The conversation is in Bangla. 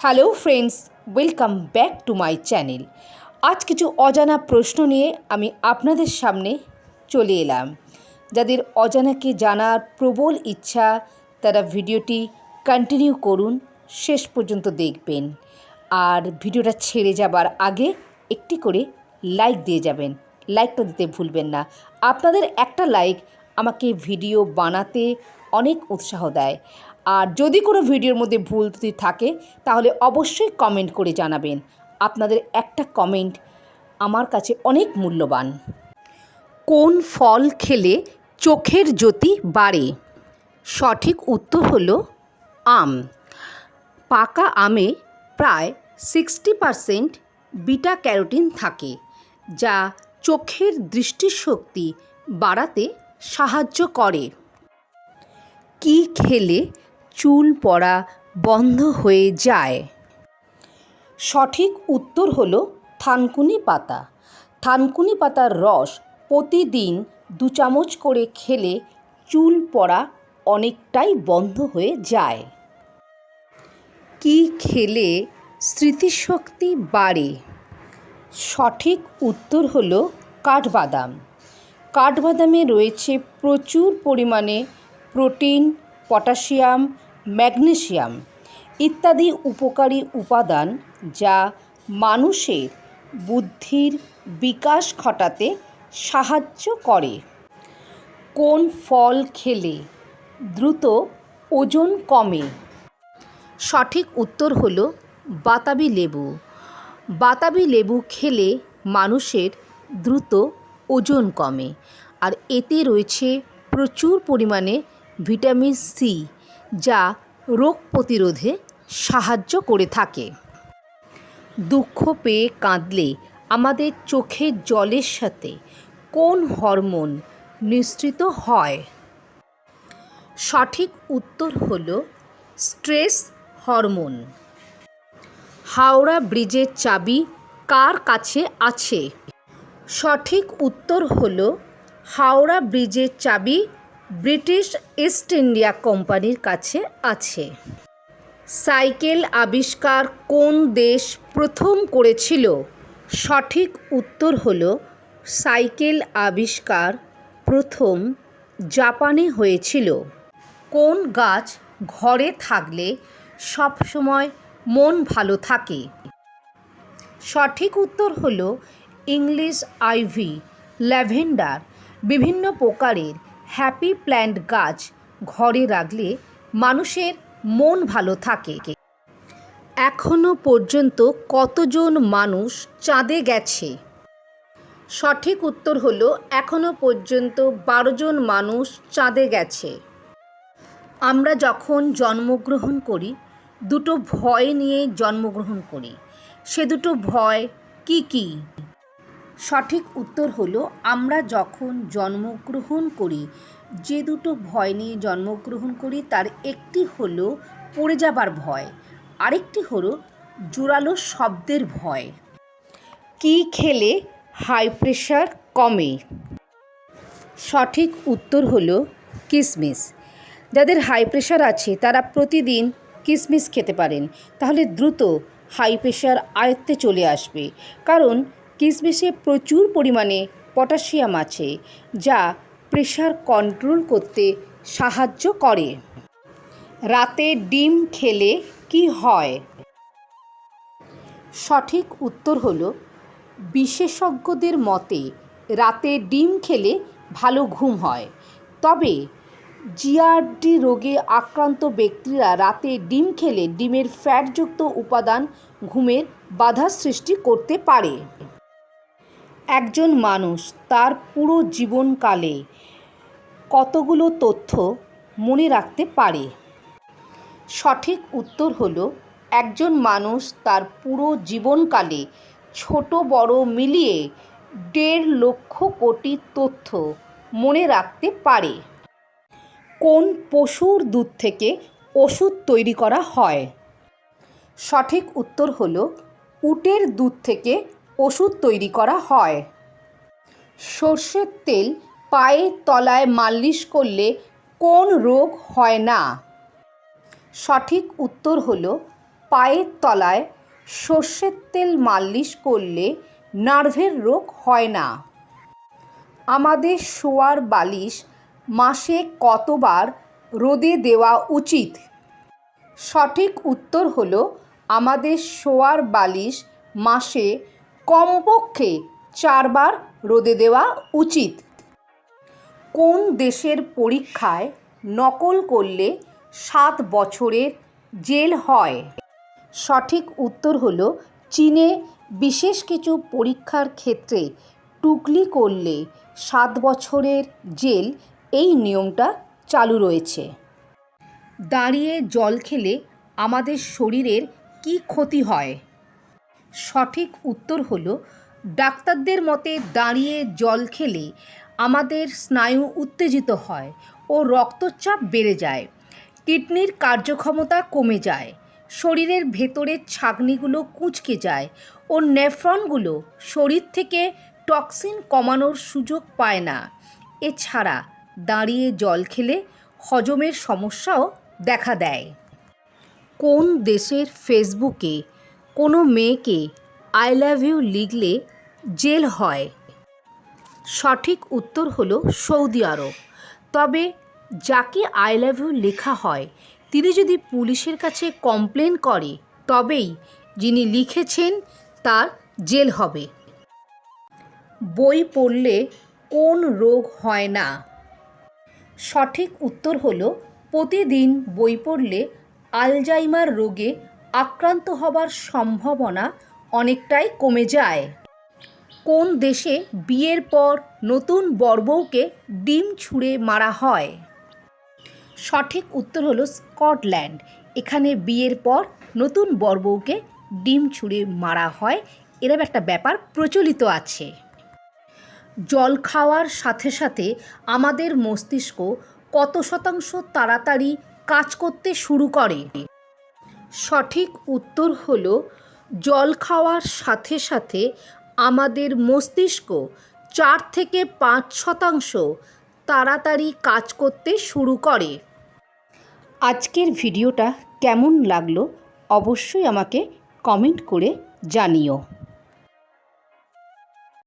Hello friends welcome back to my channel আজ কিছু অজানা প্রশ্ন নিয়ে আমি আপনাদের সামনে চলে এলাম। যাদের অজানাকে জানার প্রবল ইচ্ছা, তারা ভিডিওটি কন্টিনিউ করুন, শেষ পর্যন্ত দেখবেন। আর ভিডিওটা ছেড়ে যাবার আগে একটি করে লাইক দিয়ে যাবেন। লাইকটা দিতে ভুলবেন না। আপনাদের একটা লাইক আমাকে ভিডিও বানাতে অনেক উৎসাহ দেয়। আর যদি কোনো ভিডিওর মধ্যে ভুল ত্রুটি থাকে, তাহলে অবশ্যই কমেন্ট করে জানাবেন। আপনাদের একটা কমেন্ট আমার কাছে অনেক মূল্যবান। কোন ফল খেলে চোখের জ্যোতি বাড়ে? সঠিক উত্তর হলো আম। পাকা আমে প্রায় সিক্সটি পারসেন্ট বিটা ক্যারোটিন থাকে, যা চোখের দৃষ্টিশক্তি বাড়াতে সাহায্য করে। কি খেলে চুল পড়া বন্ধ হয়ে যায়। সঠিক উত্তর হল থানকুনি পাতা। থানকুনি পাতার রস প্রতিদিন দু চামচ করে খেলে চুল পড়া অনেকটাই বন্ধ হয়ে যায়। কি খেলে স্মৃতিশক্তি বাড়ে? সঠিক উত্তর হল কাঠবাদাম। কাঠবাদামে রয়েছে প্রচুর পরিমাণে প্রোটিন, পটাশিয়াম ম্যাগনেসিয়াম ইত্যাদি উপকারী উপাদান যা মানুষের বুদ্ধির বিকাশ ঘটাতে সাহায্য করে। কোন ফল খেলে দ্রুত ওজন কমে? সঠিক উত্তর হলো বাতাবি লেবু। বাতাবি লেবু খেলে মানুষের দ্রুত ওজন কমে। আর এতে রয়েছে প্রচুর পরিমাণে ভিটামিন সি। যা রোগ প্রতিরোধে সাহায্য করে থাকে। দুঃখ পেয়ে কাঁদলে আমাদের চোখের জলের সাথে কোন হরমোন নিঃসৃত হয়? সঠিক উত্তর হল স্ট্রেস হরমোন। হাওড়া ব্রিজের চাবি কার কাছে আছে? সঠিক উত্তর হল হাওড়া ব্রিজের চাবি ব্রিটিশ ইস্ট ইন্ডিয়া কোম্পানির কাছে আছে। সাইকেল আবিষ্কার কোন দেশ প্রথম করেছিল? সঠিক উত্তর হল সাইকেল আবিষ্কার প্রথম জাপানে হয়েছিল। কোন গাছ ঘরে থাকলে সবসময় মন ভালো থাকে? সঠিক উত্তর হল ইংলিশ আইভি, ল্যাভেন্ডার, বিভিন্ন প্রকারের হ্যাপি প্ল্যান্ট গাছ ঘরে রাখলে মানুষের মন ভালো থাকে। এখনও পর্যন্ত কতজন মানুষ চাঁদে গেছে? সঠিক উত্তর হলো, এখনও পর্যন্ত বারো জন মানুষ চাঁদে গেছে। আমরা যখন জন্মগ্রহণ করি, দুটো ভয় নিয়ে জন্মগ্রহণ করি। সে দুটো ভয় কি কি? সঠিক উত্তর হলো, আমরা যখন জন্মগ্রহণ করি, যে দুটো ভয় নিয়ে জন্মগ্রহণ করি, তার একটি হলো পড়ে যাবার ভয়, আরেকটি হলো জোরালো শব্দের ভয়। কি খেলে হাই প্রেশার কমে? সঠিক উত্তর হলো কিসমিস। যাদের হাই প্রেশার আছে, তারা প্রতিদিন কিসমিস খেতে পারেন। তাহলে দ্রুত হাই প্রেশার আয়ত্তে চলে আসবে। কারণ কিসমিসে প্রচুর পরিমাণে পটাশিয়াম আছে, যা প্রেশার কন্ট্রোল করতে সাহায্য করে। রাতে ডিম খেলে কি হয়? সঠিক উত্তর হল, বিশেষজ্ঞদের মতে রাতে ডিম খেলে ভালো ঘুম হয়। তবে জিআরডি রোগে আক্রান্ত ব্যক্তিরা রাতে ডিম খেলে ডিমের ফ্যাটযুক্ত উপাদান ঘুমের বাধা সৃষ্টি করতে পারে। একজন মানুষ তার পুরো জীবনকালে কতগুলো তথ্য মনে রাখতে পারে? সঠিক উত্তর হল, একজন মানুষ তার পুরো জীবনকালে ছোট বড় মিলিয়ে দেড় লক্ষ কোটি তথ্য মনে রাখতে পারে। কোন পশুর দুধ থেকে ওষুধ তৈরি করা হয়? সঠিক উত্তর হলো, উটের দুধ থেকে ওষুধ তৈরি করা হয়। সর্ষের তেল পায়ের তলায় মালিশ করলে কোন রোগ হয় না? সঠিক উত্তর হল, পায়ের তলায় সর্ষের তেল মালিশ করলে নার্ভের রোগ হয় না। আমাদের শোয়ার বালিশ মাসে কতবার রোদে দেওয়া উচিত? সঠিক উত্তর হলো, আমাদের শোয়ার বালিশ মাসে কমপক্ষে চারবার রোদে দেওয়া উচিত। কোন দেশের পরীক্ষায় নকল করলে সাত বছরের জেল হয়? সঠিক উত্তর হলো, চীনে বিশেষ কিছু পরীক্ষার ক্ষেত্রে টুকলি করলে সাত বছরের জেল এই নিয়মটা চালু রয়েছে। দাঁড়িয়ে জল খেলে আমাদের শরীরের কি ক্ষতি হয়? সঠিক উত্তর হলো, ডাক্তারদের মতে দাঁড়িয়ে জল খেলে আমাদের স্নায়ু উত্তেজিত হয় ও রক্তচাপ বেড়ে যায়। কিডনির কার্যক্ষমতা কমে যায়, শরীরের ভেতরের ছাঁকনিগুলো কুঁচকে যায় ও নেফ্রনগুলো শরীর থেকে টক্সিন কমানোর সুযোগ পায় না। এছাড়া দাঁড়িয়ে জল খেলে হজমের সমস্যাও দেখা দেয়। কোন দেশের ফেসবুকে কোনো মেয়েকে আই লাভ ইউ লিখলে জেল হয়। সঠিক উত্তর হলো সৌদি আরব। তবে যাকে আই লাভ ইউ লেখা হয়, তিনি যদি পুলিশের কাছে কমপ্লেন করে, তবেই যিনি লিখেছেন তার জেল হবে। বই পড়লে কোন রোগ হয় না। সঠিক উত্তর হলো, প্রতিদিন বই পড়লে আলজাইমার রোগে আক্রান্ত হবার সম্ভাবনা অনেকটাই কমে যায়। কোন দেশে বিয়ের পর নতুন বরবউকে ডিম ছুঁড়ে মারা হয়? সঠিক উত্তর হলো স্কটল্যান্ড। এখানে বিয়ের পর নতুন বরবউকে ডিম ছুঁড়ে মারা হয় এরকম একটা ব্যাপার প্রচলিত আছে। জল খাওয়ার সাথে সাথে আমাদের মস্তিষ্ক কত শতাংশ তাড়াতাড়ি কাজ করতে শুরু করে। সঠিক উত্তর হল, জল খাওয়ার সাথে সাথে আমাদের মস্তিষ্ক চার থেকে পাঁচ শতাংশ তাড়াতাড়ি কাজ করতে শুরু করে। আজকের ভিডিওটা কেমন লাগল অবশ্যই আমাকে কমেন্ট করে জানিও।